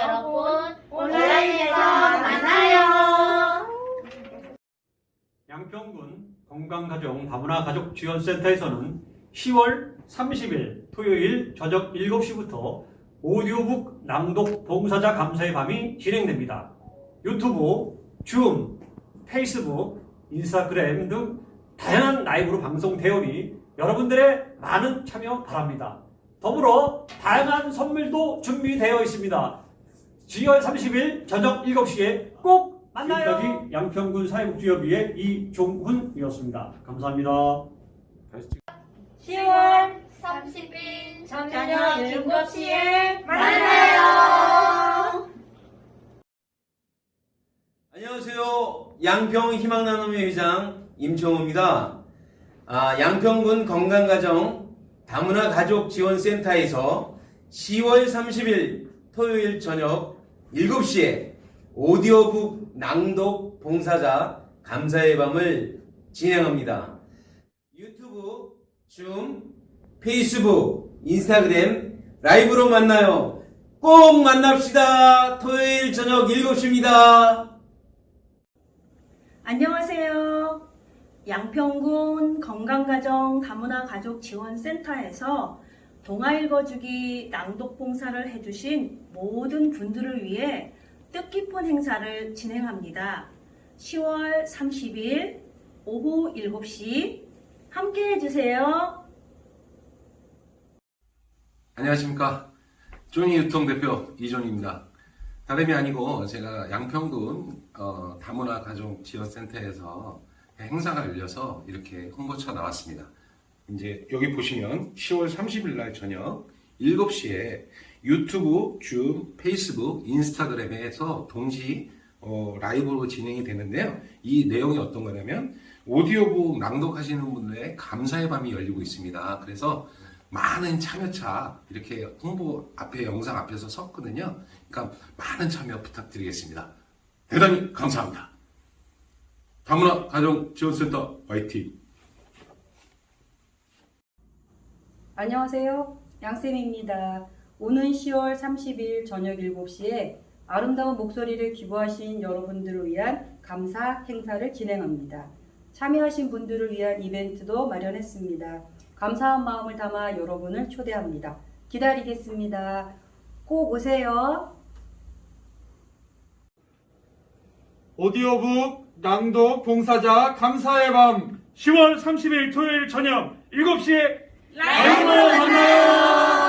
여러분 온라인에서 만나요. 양평군 건강가정 다문화 가족 지원센터에서는 10월 30일 토요일 저녁 7시부터 오디오북 낭독 봉사자 감사의 밤이 진행됩니다. 유튜브, 줌, 페이스북, 인스타그램 등 다양한 라이브로 방송되오니 여러분들의 많은 참여 바랍니다. 더불어 다양한 선물도 준비되어 있습니다. 10월 30일 저녁 7시에 꼭 만나요. 지금까지 양평군 사회복지협의회 이종훈이었습니다. 감사합니다. 10월 30일 저녁 7시에 만나요. 안녕하세요. 양평 희망나눔회 회장 임청호입니다. 아, 양평군 건강가정 다문화 가족 지원센터에서 10월 30일 토요일 저녁 7시에 오디오북 낭독 봉사자 감사의 밤을 진행합니다. 유튜브, 줌, 페이스북, 인스타그램 라이브로 만나요. 꼭 만납시다. 토요일 저녁 7시입니다. 안녕하세요. 양평군 건강가정 다문화 가족 지원센터에서 동화 읽어주기 낭독 봉사를 해주신 모든 분들을 위해 뜻깊은 행사를 진행합니다. 10월 30일 오후 7시 함께 해주세요. 안녕하십니까. 조니 유통 대표 이존입니다. 다름이 아니고 제가 양평군 어, 다문화 가족 지원센터에서 행사가 열려서 이렇게 홍보차 나왔습니다. 이제 여기 보시면 10월 30일 날 저녁 7시에 유튜브, 줌, 페이스북, 인스타그램에서 동시 어, 라이브로 진행이 되는데요. 이 내용이 어떤 거냐면 오디오북 낭독하시는 분들의 감사의 밤이 열리고 있습니다. 그래서 많은 참여차 이렇게 홍보 앞에 영상 앞에서 섰거든요. 그러니까 많은 참여 부탁드리겠습니다. 대단히 감사합니다. 다문화 가정 지원센터 화이팅! 안녕하세요. 양쌤입니다. 오는 10월 30일 저녁 7시에 아름다운 목소리를 기부하신 여러분들을 위한 감사 행사를 진행합니다. 참여하신 분들을 위한 이벤트도 마련했습니다. 감사한 마음을 담아 여러분을 초대합니다. 기다리겠습니다. 꼭 오세요. 오디오북 낭독 봉사자 감사의 밤 10월 30일 토요일 저녁 7시에 라이브로 만나요.